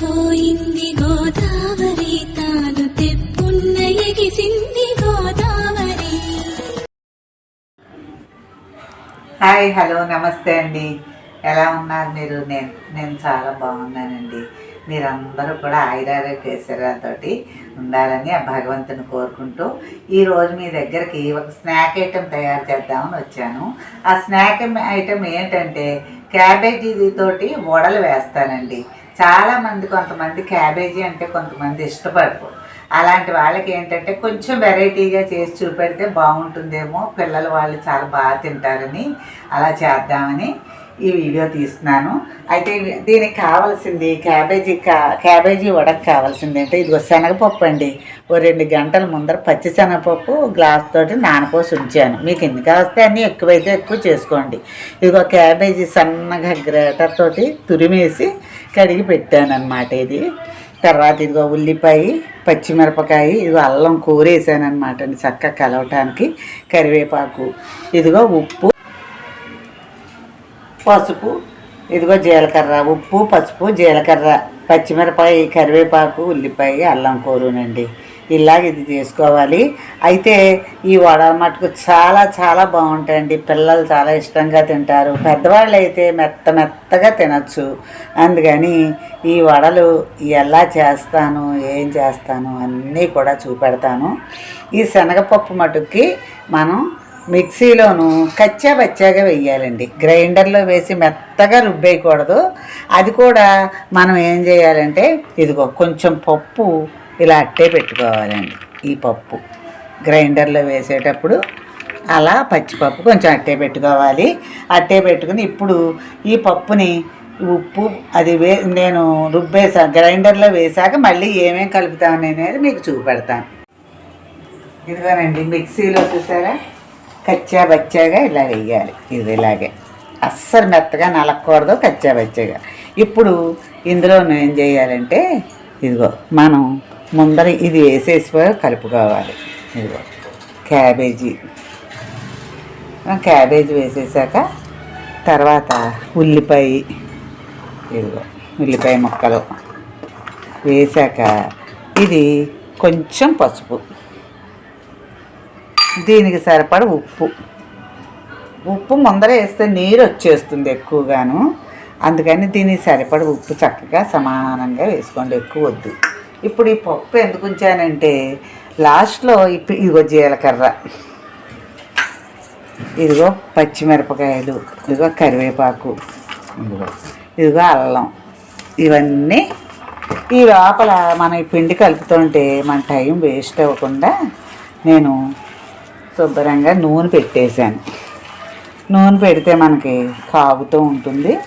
పొంగిపోయింది గోదావరి తాను తెప్పున్న ఎగిసింది గోదావరి హాయ్ హలో నమస్తే అండి. ఎలా ఉన్నారు మీరు? నేను నేను చాలా బాగున్నానండి. మీరందరూ కూడా ఆయురారోగ్యశ్వరాలతోటి ఉండాలని ఆ భగవంతుని కోరుకుంటూ ఈరోజు మీ దగ్గరికి ఒక స్నాక్ ఐటెం తయారు చేద్దామని వచ్చాను. ఆ స్నాక్ ఐటెం ఏంటంటే క్యాబేజీ తోటి వడలు వేస్తానండి. చాలామంది కొంతమంది క్యాబేజీ అంటే కొంతమంది ఇష్టపడరు. అలాంటి వాళ్ళకి ఏంటంటే కొంచెం వెరైటీగా చేసి చూపెడితే బాగుంటుందేమో పిల్లలు వాళ్ళు చాలా బాగా తింటారని అలా చేద్దామని. ఈ వీడియో తీస్తున్నాను. అయితే దీనికి కావాల్సింది క్యాబేజీ కా క్యాబేజీ వడకు కావాల్సింది అంటే ఇదిగో శనగపప్పు అండి. ఓ రెండు గంటల ముందర పచ్చి శనగపప్పు గ్లాస్ తోటి నానపోసి ఉంచాను. మీకు ఎన్ని కావస్తే అన్నీ ఎక్కువైతే ఎక్కువ చేసుకోండి. ఇదిగో క్యాబేజీ సన్నగా గ్రేటర్ తోటి తురిమేసి కడిగి పెట్టాను అనమాట ఇది. తర్వాత ఇదిగో ఉల్లిపాయ పచ్చిమిరపకాయ ఇదిగో అల్లం కూరేసాను అనమాట అండి చక్కగా కలవటానికి. కరివేపాకు ఇదిగో ఉప్పు. పసుపు ఇదిగో జీలకర్ర ఉప్పు పసుపు జీలకర్ర పచ్చిమిరపాయ కరివేపాకు ఉల్లిపాయ అల్లం కూరనండి. ఇలాగ ఇది చేసుకోవాలి అయితే ఈ వడ మటుకు చాలా చాలా బాగుంటాయండి. పిల్లలు చాలా ఇష్టంగా తింటారు. పెద్దవాళ్ళు అయితే మెత్త మెత్తగా తినచ్చు. అందుకని ఈ వడలు ఎలా చేస్తాను ఏం చేస్తాను అన్నీ కూడా చూపెడతాను. ఈ శనగపప్పు మటుకి మనం మిక్సీలోను కచ్చా బచ్చాగా వెయ్యాలండి. గ్రైండర్లో వేసి మెత్తగా రుబ్బేయకూడదు. అది కూడా మనం ఏం చేయాలంటే ఇదిగో కొంచెం పప్పు ఇలా అట్టే పెట్టుకోవాలండి. ఈ పప్పు గ్రైండర్లో వేసేటప్పుడు అలా పచ్చిపప్పు కొంచెం అట్టే పెట్టుకోవాలి. అట్టే పెట్టుకుని ఇప్పుడు ఈ పప్పుని ఉప్పు అది వే నేను రుబ్బేసా గ్రైండర్లో వేసాక మళ్ళీ ఏమేం కలుపుతాను అనేది మీకు చూపెడతాను. ఇదిగోనండి మిక్సీలో చూసారా? కచ్చా బచ్చాగా ఇలా వేయాలి ఇది ఇలాగే. అస్సలు మెత్తగా నలకూడదు కచ్చా బచ్చాగా. ఇప్పుడు ఇందులో ఏం చేయాలంటే ఇదిగో మనం ముందర ఇది వేసేసి కలుపుకోవాలి. ఇదిగో క్యాబేజీ. క్యాబేజీ వేసేసాక తర్వాత ఉల్లిపాయ ఇదిగో ఉల్లిపాయ ముక్కలు వేసాక ఇది కొంచెం పసుపు. దీనికి సరిపడ ఉప్పు. ఉప్పు ముందర వేస్తే నీరు వచ్చేస్తుంది ఎక్కువగాను. అందుకని దీనికి సరిపడ ఉప్పు చక్కగా సమానంగా వేసుకోండి ఎక్కువ వద్దు. ఇప్పుడు ఈ పప్పు ఎందుకు ఉంచానంటే లాస్ట్లో ఇప్పుడు ఇదిగో జీలకర్ర. ఇదిగో పచ్చిమిరపకాయలు ఇదిగో కరివేపాకు ఇదిగో ఇదిగో అల్లం. ఇవన్నీ ఈ లోపల మనం ఈ పిండి కలుపుతుంటే మన టైం వేస్ట్ అవ్వకుండా నేను శుభ్రంగా నూనె పెట్టేశాను. నూనె పెడితే మనకి కాగుతూ ఉంటుంది.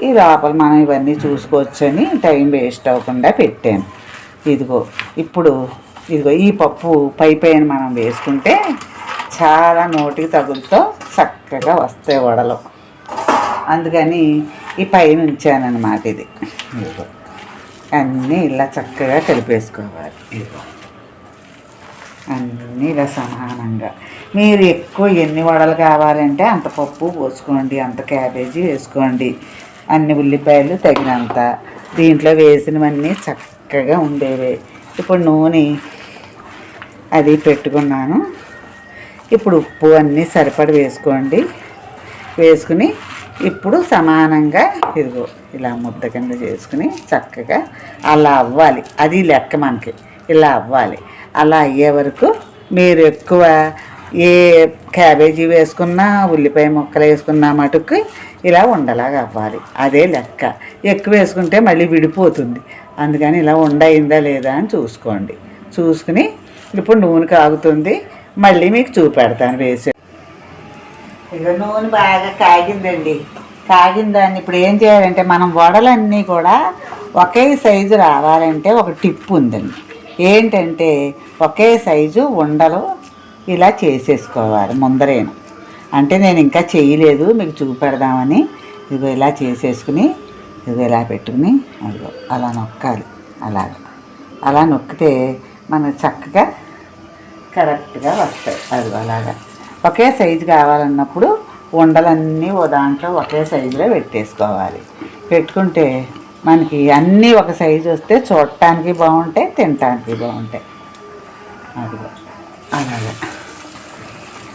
ఈ లోపల మనం ఇవన్నీ చూసుకోవచ్చని టైం వేస్ట్ అవ్వకుండా పెట్టాను. ఇదిగో ఇప్పుడు ఇదిగో ఈ పప్పు పై పైన మనం వేసుకుంటే చాలా నోటికి తగులుతో చక్కగా వస్తాయి వడలు. అందుకని ఈ పైన ఉంచానన్నమాట ఇది. ఇదిగో అన్నీ ఇలా చక్కగా కలిపేసుకోవాలి. ఇదిగో. అన్నీ ఇలా సమానంగా మీరు ఎక్కువ ఎన్ని వడలు కావాలంటే అంత పప్పు పోసుకోండి అంత క్యాబేజీ వేసుకోండి. అన్ని ఉల్లిపాయలు తగినంత. దీంట్లో వేసినవన్నీ చక్కగా ఉండేవే. ఇప్పుడు నూనె అది పెట్టుకున్నాను. ఇప్పుడు ఉప్పు అన్నీ సరిపడి వేసుకోండి. వేసుకుని ఇప్పుడు సమానంగా ఇదిగో ఇలా ముద్ద కింద చేసుకుని చక్కగా అలా అవ్వాలి. అది లెక్క మనకి. ఇలా అవ్వాలి. అలా అయ్యే వరకు మీరు ఎక్కువ ఏ క్యాబేజీ వేసుకున్నా ఉల్లిపాయ ముక్కలు వేసుకున్నా మటుకు ఇలా ఉండలాగా అవ్వాలి. అదే లెక్క. ఎక్కువ వేసుకుంటే మళ్ళీ విడిపోతుంది. అందుకని ఇలా ఉండయిందా లేదా అని చూసుకోండి. చూసుకుని ఇప్పుడు నూనె కాగుతుంది. మళ్ళీ మీకు చూపెడతాను వేసి. ఇక నూనె బాగా కాగిందండి. కాగిన దాన్ని ఇప్పుడు ఏం చేయాలంటే మనం వడలన్నీ కూడా ఒకే సైజు రావాలంటే ఒక టిప్ ఉందండి. ఏంటంటే ఒకే సైజు ఉండలు ఇలా చేసేసుకోవాలి ముందరేను. అంటే నేను ఇంకా చేయలేదు మీకు చూపెడదామని. ఇదిగో ఇలా చేసేసుకుని ఇదిగో ఇలా పెట్టుకుని అదిగో అలా నొక్కాలి అలాగ. అలా నొక్కితే మనకు చక్కగా కరెక్ట్గా వస్తాయి అది అలాగా. ఒకే సైజు కావాలన్నప్పుడు ఉండలన్నీ ఓ దాంట్లో ఒకే సైజులో పెట్టేసుకోవాలి. పెట్టుకుంటే మనకి అన్నీ ఒక సైజు వస్తే చూడటానికి బాగుంటాయి తినటానికి బాగుంటాయి. అదిగో. అలాగే.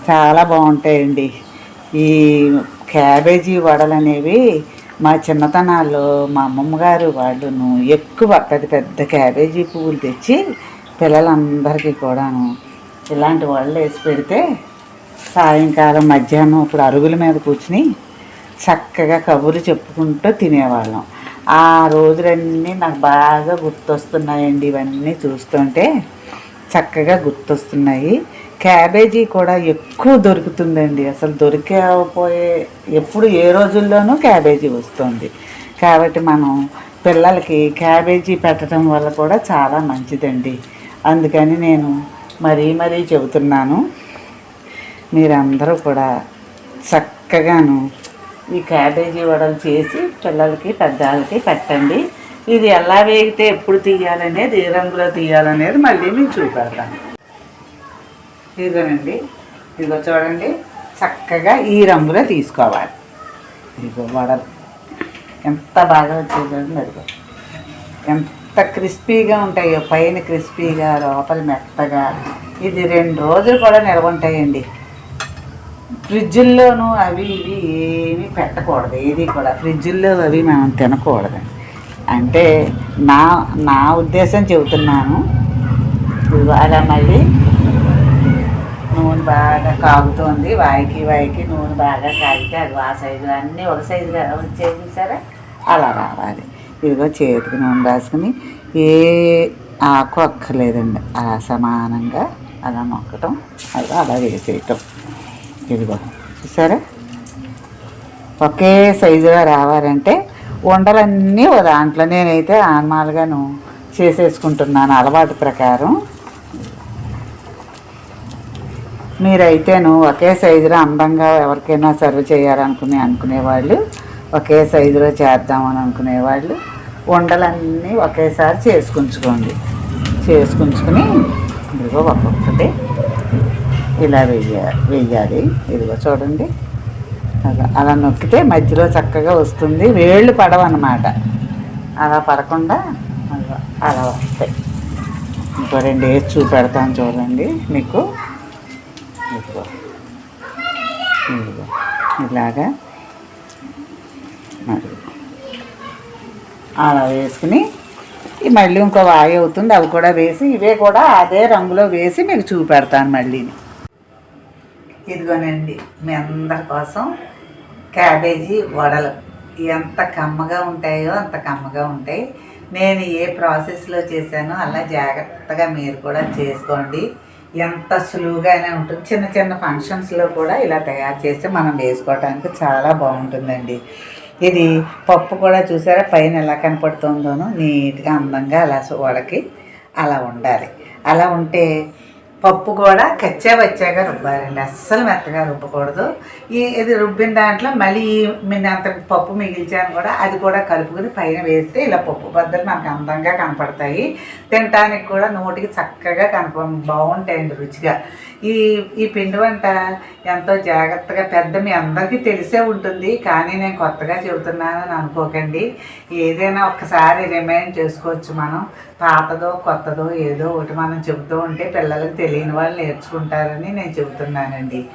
చాలా బాగుంటాయండి. ఈ క్యాబేజీ వడలు అనేవి మా చిన్నతనాల్లో మా అమ్మమ్మ గారు వాళ్ళును ఎక్కువ పెద్ద పెద్ద క్యాబేజీ పువ్వులు తెచ్చి పిల్లలందరికీ కూడాను ఇలాంటి వడలు వేసి పెడితే సాయంకాలం మధ్యాహ్నం ఇప్పుడు అరుగుల మీద కూర్చుని చక్కగా కబుర్లు చెప్పుకుంటూ తినేవాళ్ళం. ఆ రోజులన్నీ నాకు బాగా గుర్తొస్తున్నాయండి ఇవన్నీ చూస్తుంటే. చక్కగా గుర్తొస్తున్నాయి. క్యాబేజీ కూడా ఎక్కువ దొరుకుతుందండి. అసలు దొరికపోయే ఎప్పుడు ఏ రోజుల్లోనూ క్యాబేజీ వస్తుంది. కాబట్టి మనం పిల్లలకి క్యాబేజీ పెట్టడం వల్ల కూడా చాలా మంచిదండి. అందుకని నేను మరీ మరీ చెబుతున్నాను. మీరందరూ కూడా చక్కగాను ఈ క్యాబేజీ వడలు చేసి పిల్లలకి పెద్దవాళ్ళకి పెట్టండి. ఇది ఎలా వేగితే ఎప్పుడు తీయాలనేది ఏ రంగులో తీయాలనేది మళ్ళీ మీకు చూపెడతాను. ఇదిగోనండి ఇదిగో చూడండి చక్కగా ఈ రంగులో తీసుకోవాలి. ఇదిగో వడలు. ఎంత బాగా వచ్చేదండి చూడండి అదిగో ఎంత క్రిస్పీగా ఉంటాయో పైన క్రిస్పీగా లోపల మెత్తగా. ఇది రెండు రోజులు కూడా నిల్వ ఉంటాయండి. ఫ్రిడ్జుల్లోనూ అవి ఇవి ఏమీ పెట్టకూడదు. ఏది కూడా ఫ్రిడ్జుల్లో అవి మనం తినకూడదు. అంటే నా నా ఉద్దేశం చెబుతున్నాను. ఇవాళ మళ్ళీ నూనె బాగా కాగుతోంది. వాయికి వాయికి నూనె బాగా కాగితే అది ఆ సైజు అన్నీ ఒక సైజు వచ్చేది సరే అలా రావాలి. ఇదిగో చేతికి నూనె రాసుకుని ఏ ఆకు అక్కర్లేదండి. అలా సమానంగా అలా నొక్కటం అలా అలా వేసేయటం. ఇదిగో. చూసారా? ఒకే సైజుగా రావాలంటే ఉండలన్నీ ఓ దాంట్లో నేనైతే ఆన్మాలుగాను చేసేసుకుంటున్నాను అలవాటు ప్రకారం. మీరైతేను ఒకే సైజులో అందంగా ఎవరికైనా సర్వ్ చేయాలనుకునే అనుకునేవాళ్ళు ఒకే సైజులో చేద్దామని అనుకునేవాళ్ళు ఉండలన్నీ ఒకేసారి చేసుకుంచుకోండి. చేసుకుంచుకుని ఇదిగో ఒక్కొక్కటి. ఇలా వెయ్య వెయ్యాలి. ఇదిగో చూడండి. అలా నొక్కితే మధ్యలో చక్కగా వస్తుంది. వేళ్ళు పడవన్నమాట. అలా పడకుండా అలా వస్తాయి. ఇంకో రెండు వేసి చూపెడతాను చూడండి మీకు. ఇదిగో. ఇదిగో. ఇలాగా. మరి. అలా వేసుకుని ఈ మళ్ళీ ఇంకో వాయి అవుతుంది. అవి కూడా వేసి ఇవే కూడా అదే రంగులో వేసి మీకు చూపెడతాను మళ్ళీ ఇదిగోనండి మీ అందరి కోసం క్యాబేజీ వడలు. ఎంత కమ్మగా ఉంటాయో అంత కమ్మగా ఉంటాయి. నేను ఏ ప్రాసెస్లో చేశానో అలా జాగ్రత్తగా మీరు కూడా చేసుకోండి. ఎంత సులువుగానే ఉంటుంది. చిన్న చిన్న ఫంక్షన్స్లో కూడా ఇలా తయారు చేస్తే మనం వేసుకోవడానికి చాలా బాగుంటుందండి. ఇది పప్పు కూడా చూసారా? పైన ఎలా కనపడుతుందోనో నీట్గా అందంగా అలా వడకి అలా ఉండాలి. అలా ఉంటే పప్పు కూడా కచ్చా వచ్చాక రుబ్బాలండి. అస్సలు మెత్తగా రుబ్బకూడదు. ఈ ఇది రుబ్బిన దాంట్లో మళ్ళీ నేను అంత పప్పు మిగిల్చాను కూడా అది కూడా కలుపుకొని పైన వేస్తే ఇలా పప్పు బద్దలు మనకు అందంగా కనపడతాయి. తినటానికి కూడా నోటికి చక్కగా కనప బాగుంటాయండి రుచిగా. ఈ ఈ పిండి వంట ఎంతో జాగ్రత్తగా పెద్ద మీ అందరికీ తెలిసే ఉంటుంది కానీ నేను కొత్తగా చెబుతున్నానని అనుకోకండి. ఏదైనా ఒక్కసారి రిమైండ్ చేసుకోవచ్చు మనం. పాతదో కొత్తదో ఏదో ఒకటి మనం చెబుతూ ఉంటే పిల్లలకు తెలియని వాళ్ళు నేర్చుకుంటారని నేను చెబుతున్నానండి.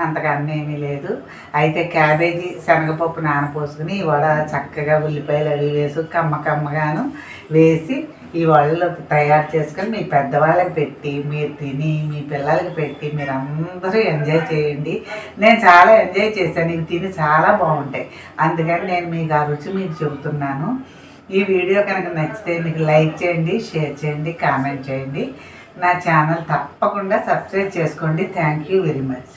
అంతకన్నా ఏమీ లేదు. అయితే క్యాబేజీ శనగపప్పు నానపోసుకుని ఈ వడ చక్కగా ఉల్లిపాయలు అవి వేసి కమ్మ కమ్మగాను వేసి ఈ వడలు తయారు చేసుకొని మీ పెద్దవాళ్ళకి పెట్టి మీరు తిని మీ పిల్లలకి పెట్టి మీరు అందరూ ఎంజాయ్ చేయండి. నేను చాలా ఎంజాయ్ చేశాను. ఇవి తిని చాలా బాగుంటాయి. అందుకని నేను మీకు ఆ రుచి మీకు చెబుతున్నాను. ఈ వీడియో కనుక నచ్చితే మీకు లైక్ చేయండి షేర్ చేయండి కామెంట్ చేయండి. నా ఛానల్ తప్పకుండా సబ్స్క్రైబ్ చేసుకోండి. Thank you very much